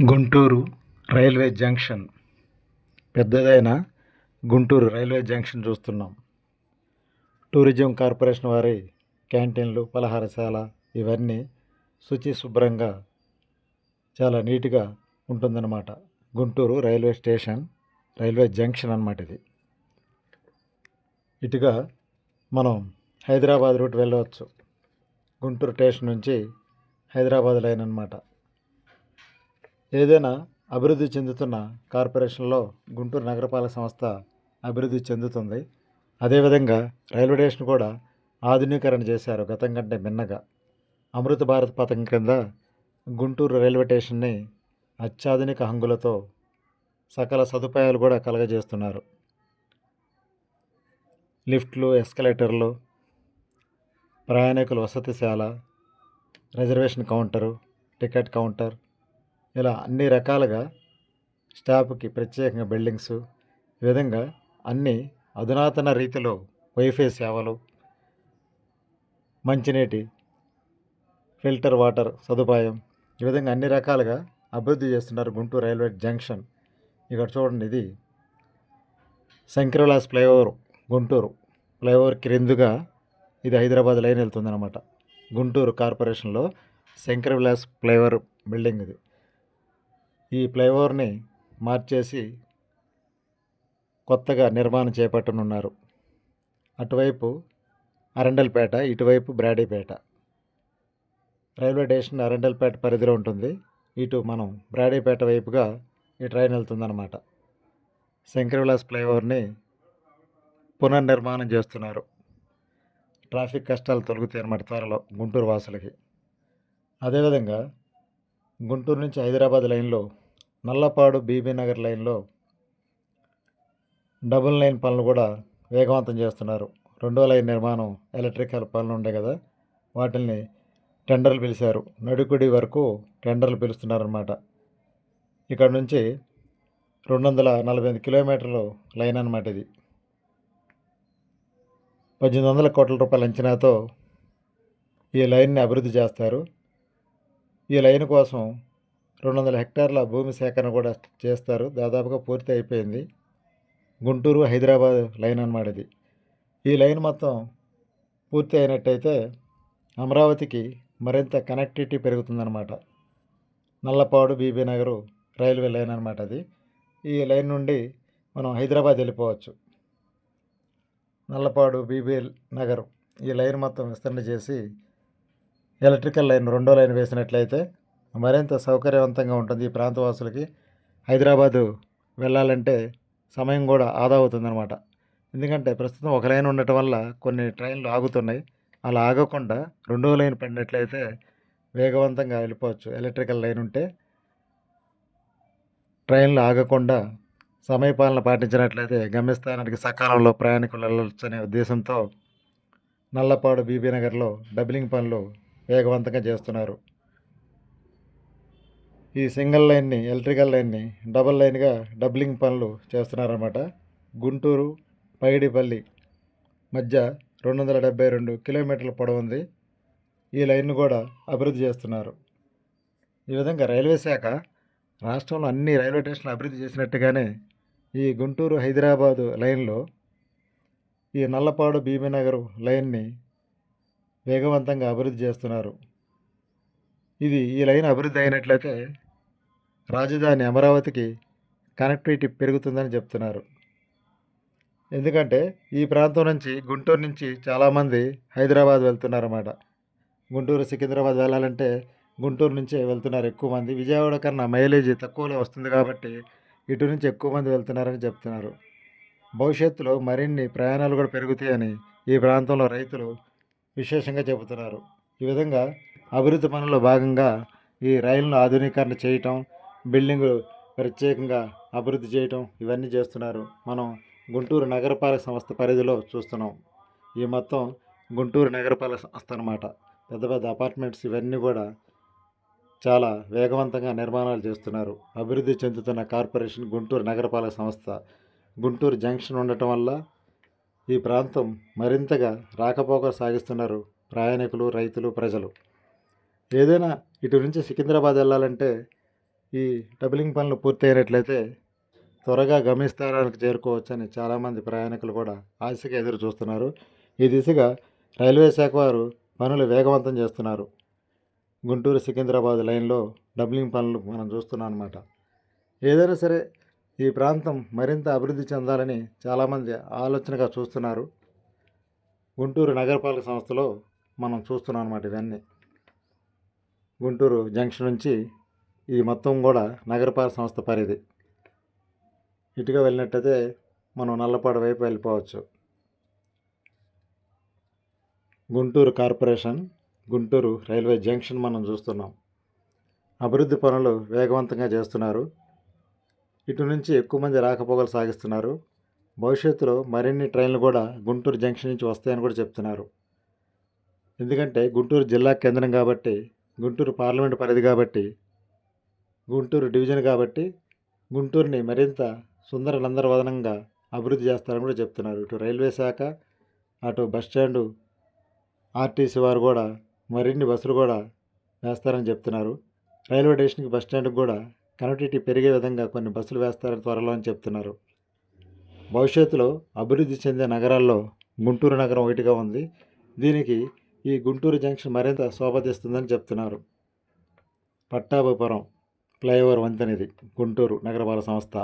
Guntur railway junction. పెద్దదైన Guntur railway junction చూస్తున్నాం. Tourism corporation వారి క్యాంటీన్లు పలహారశాల ఇవన్నీ శుచి శుభ్రంగా చాలా నీట్గా ఉంటుందన్నమాట. Guntur railway station railway junction అన్నమాట ఇది. ఇటుగా మనం హైదరాబాద్ రూట్ వెళ్ళవచ్చు. గుంటూరు స్టేషన్ నుంచి హైదరాబాద్ లైన్ అనమాట ఏదైనా అభివృద్ధి చెందుతున్న కార్పొరేషన్లో గుంటూరు నగరపాలక సంస్థ అభివృద్ధి చెందుతుంది. అదేవిధంగా రైల్వే స్టేషన్ కూడా ఆధునీకరణ చేశారు గతం కంటే భిన్నగా అమృత భారత్ పథకం కింద గుంటూరు రైల్వే స్టేషన్ని అత్యాధునిక హంగులతో సకల సదుపాయాలు కూడా కలగజేస్తున్నారు. లిఫ్ట్లు ఎస్కలేటర్లు ప్రయాణికుల వసతిశాల రిజర్వేషన్ కౌంటరు టికెట్ కౌంటర్ ఇలా అన్ని రకాలుగా స్టాఫ్కి ప్రత్యేకంగా బిల్డింగ్స్ ఈ విధంగా అన్ని అధునాతన రీతిలో వైఫై సేవలు మంచినీటి ఫిల్టర్ వాటర్ సదుపాయం ఈ విధంగా అన్ని రకాలుగా అభివృద్ధి చేస్తున్నారు గుంటూరు రైల్వే జంక్షన్. ఇక్కడ చూడండి ఇది శంకరలాస్ ఫ్లైఓవర్ గుంటూరు ఫ్లైఓవర్ క్రిందుగా ఇది హైదరాబాద్ లైన్ వెళ్తుందన్నమాట. గుంటూరు కార్పొరేషన్లో శంకర విలాస్ ఫ్లైఓవర్ బిల్డింగ్ ఇది. ఈ ఫ్లైఓవర్ని మార్చేసి కొత్తగా నిర్మాణం చేపట్టనున్నారు. అటువైపు అరండల్పేట ఇటువైపు బ్రాడీపేట. రైల్వే స్టేషన్ అరండల్పేట పరిధిలో ఉంటుంది. ఇటు మనం బ్రాడీపేట వైపుగా ఈ ట్రైన్ వెళ్తుందన్నమాట. శంకర విలాస్ ఫ్లైఓవర్ని పునర్నిర్మాణం చేస్తున్నారు. ట్రాఫిక్ కష్టాలు తొలగుతాయి అన్నమాట త్వరలో గుంటూరు వాసులకి. అదేవిధంగా గుంటూరు నుంచి హైదరాబాద్ లైన్లో నల్లపాడు బీబీనగర్ లైన్లో డబుల్ లైన్ పనులు కూడా వేగవంతం చేస్తున్నారు. రెండో లైన్ నిర్మాణం ఎలక్ట్రికల్ పనులు ఉండే కదా వాటిని టెండర్లు పిలిచారు. నడుకుడి వరకు టెండర్లు పిలుస్తున్నారన్నమాట. ఇక్కడ నుంచి రెండు వందల నలభై ఐదు కిలోమీటర్లు లైన్ అన్నమాట ఇది. పద్దెనిమిది వందల కోట్ల రూపాయల అంచనాతో ఈ లైన్ని అభివృద్ధి చేస్తారు. ఈ లైన్ కోసం రెండు వందల హెక్టార్ల భూమి సేకరణ కూడా చేస్తారు. దాదాపుగా పూర్తి అయిపోయింది. గుంటూరు హైదరాబాద్ లైన్ అన్నమాట ఇది. ఈ లైన్ మొత్తం పూర్తి అయినట్టయితే అమరావతికి మరింత కనెక్టివిటీ పెరుగుతుందన్నమాట. Nallapadu BB Nagar railway line అన్నమాట అది. ఈ లైన్ నుండి మనం హైదరాబాద్ వెళ్ళిపోవచ్చు. నల్లపాడు బీబీ నగర్ ఈ లైన్ మొత్తం విస్తరణ చేసి ఎలక్ట్రికల్ లైన్ రెండో లైన్ వేసినట్లయితే మరింత సౌకర్యవంతంగా ఉంటుంది ఈ ప్రాంతవాసులకి. హైదరాబాదు వెళ్ళాలంటే సమయం కూడా ఆదా అవుతుందన్నమాట. ఎందుకంటే ప్రస్తుతం ఒక లైన్ ఉండటం వల్ల కొన్ని ట్రైన్లు ఆగుతున్నాయి. అలా ఆగకుండా రెండో లైన్ పడినట్లయితే వేగవంతంగా వెళ్ళిపోవచ్చు. ఎలక్ట్రికల్ లైన్ ఉంటే ట్రైన్లు ఆగకుండా సమయపాలన పాటించినట్లయితే గమ్యస్థానానికి సకాలంలో ప్రయాణికులు వెళ్ళవచ్చు అనే ఉద్దేశంతో నల్లపాడు బీబీ నగర్లో డబ్లింగ్ పనులు వేగవంతంగా చేస్తున్నారు. ఈ సింగిల్ లైన్ని ఎలక్ట్రికల్ లైన్ని డబుల్ లైన్గా డబ్లింగ్ పనులు చేస్తున్నారన్నమాట. గుంటూరు పైడిపల్లి మధ్య రెండు వందల డెబ్బై రెండు కిలోమీటర్ల పొడవుంది ఈ లైన్ను కూడా అభివృద్ధి చేస్తున్నారు. ఈ విధంగా రైల్వే శాఖ రాష్ట్రంలో అన్ని రైల్వే స్టేషన్లు అభివృద్ధి చేసినట్టుగానే ఈ గుంటూరు హైదరాబాదు లైన్లో ఈ నల్లపాడు భీమనగర్ లైన్ని వేగవంతంగా అభివృద్ధి చేస్తున్నారు. ఇది ఈ లైన్ అభివృద్ధి అయినట్లయితే రాజధాని అమరావతికి కనెక్టివిటీ పెరుగుతుందని చెప్తున్నారు. ఎందుకంటే ఈ ప్రాంతం నుంచి గుంటూరు నుంచి చాలామంది హైదరాబాద్ వెళ్తున్నారన్నమాట. గుంటూరు సికింద్రాబాద్ వెళ్ళాలంటే గుంటూరు నుంచే వెళ్తున్నారు ఎక్కువ మంది. విజయవాడ కన్నా మైలేజ్ తక్కువలో వస్తుంది కాబట్టి ఇటు నుంచి ఎక్కువ మంది వెళ్తున్నారని చెప్తున్నారు. భవిష్యత్తులో మరిన్ని ప్రయాణాలు కూడా పెరుగుతాయని ఈ ప్రాంతంలో రైతులు విశేషంగా చెబుతున్నారు. ఈ విధంగా అభివృద్ధి పనుల్లో భాగంగా ఈ రైలును ఆధునీకరణ చేయటం బిల్డింగులు ప్రత్యేకంగా అభివృద్ధి చేయటం ఇవన్నీ చేస్తున్నారు. మనం గుంటూరు నగరపాలక సంస్థ పరిధిలో చూస్తున్నాం. ఈ మొత్తం గుంటూరు నగరపాలక సంస్థ అనమాట పెద్ద పెద్ద అపార్ట్మెంట్స్ ఇవన్నీ కూడా చాలా వేగవంతంగా నిర్మాణాలు చేస్తున్నారు. అభివృద్ధి చెందుతున్న కార్పొరేషన్ గుంటూరు నగరపాలక సంస్థ. గుంటూరు జంక్షన్ ఉండటం వల్ల ఈ ప్రాంతం మరింతగా రాకపోక సాగిస్తున్నారు ప్రయాణికులు రైతులు ప్రజలు. ఏదైనా ఇటు నుంచి సికింద్రాబాద్ వెళ్ళాలంటే ఈ డబులింగ్ పనులు పూర్తయినట్లయితే త్వరగా గమ్యస్థానానికి చేరుకోవచ్చని చాలామంది ప్రయాణికులు కూడా ఆశగా ఎదురు చూస్తున్నారు. ఈ దిశగా రైల్వే శాఖ వారు పనులు వేగవంతం చేస్తున్నారు. గుంటూరు సికింద్రాబాద్ లైన్లో డబ్లింగ్ పనులు మనం చూస్తున్నాం అనమాట ఏదైనా సరే ఈ ప్రాంతం మరింత అభివృద్ధి చెందాలని చాలామంది ఆలోచనగా చూస్తున్నారు. గుంటూరు నగరపాలక సంస్థలో మనం చూస్తున్నాం అనమాట ఇవన్నీ. గుంటూరు జంక్షన్ నుంచి ఈ మొత్తం కూడా నగరపాలక సంస్థ పరిధి. ఇటుగా వెళ్ళినట్టయితే మనం నల్లపాడు వైపు వెళ్ళిపోవచ్చు. Guntur corporation Guntur railway junction మనం చూస్తున్నాం. అభివృద్ధి పనులు వేగవంతంగా చేస్తున్నారు. ఇటు నుంచి ఎక్కువ మంది రాకపోకలు సాగిస్తున్నారు. భవిష్యత్తులో మరిన్ని ట్రైన్లు కూడా గుంటూరు జంక్షన్ నుంచి వస్తాయని కూడా చెప్తున్నారు. ఎందుకంటే గుంటూరు జిల్లా కేంద్రం కాబట్టి గుంటూరు పార్లమెంట్ పరిధి కాబట్టి గుంటూరు డివిజన్ కాబట్టి గుంటూరుని మరింత సుందర నందరవదనంగా అభివృద్ధి చేస్తారని కూడా చెప్తున్నారు. ఇటు రైల్వే శాఖ అటు బస్ ఆర్టీసీ వారు కూడా మరిన్ని బస్సులు కూడా వేస్తారని చెప్తున్నారు. రైల్వే స్టేషన్కి బస్ కూడా కనెక్టివిటీ పెరిగే విధంగా కొన్ని బస్సులు వేస్తారని త్వరలో అని చెప్తున్నారు. భవిష్యత్తులో అభివృద్ధి చెందే నగరాల్లో గుంటూరు నగరం ఒకటిగా ఉంది. దీనికి ఈ గుంటూరు జంక్షన్ మరింత శోభతిస్తుందని చెప్తున్నారు. పట్టాభిపురం ఫ్లైఓవర్ వంతెన ఇది గుంటూరు నగరపాలక సంస్థ.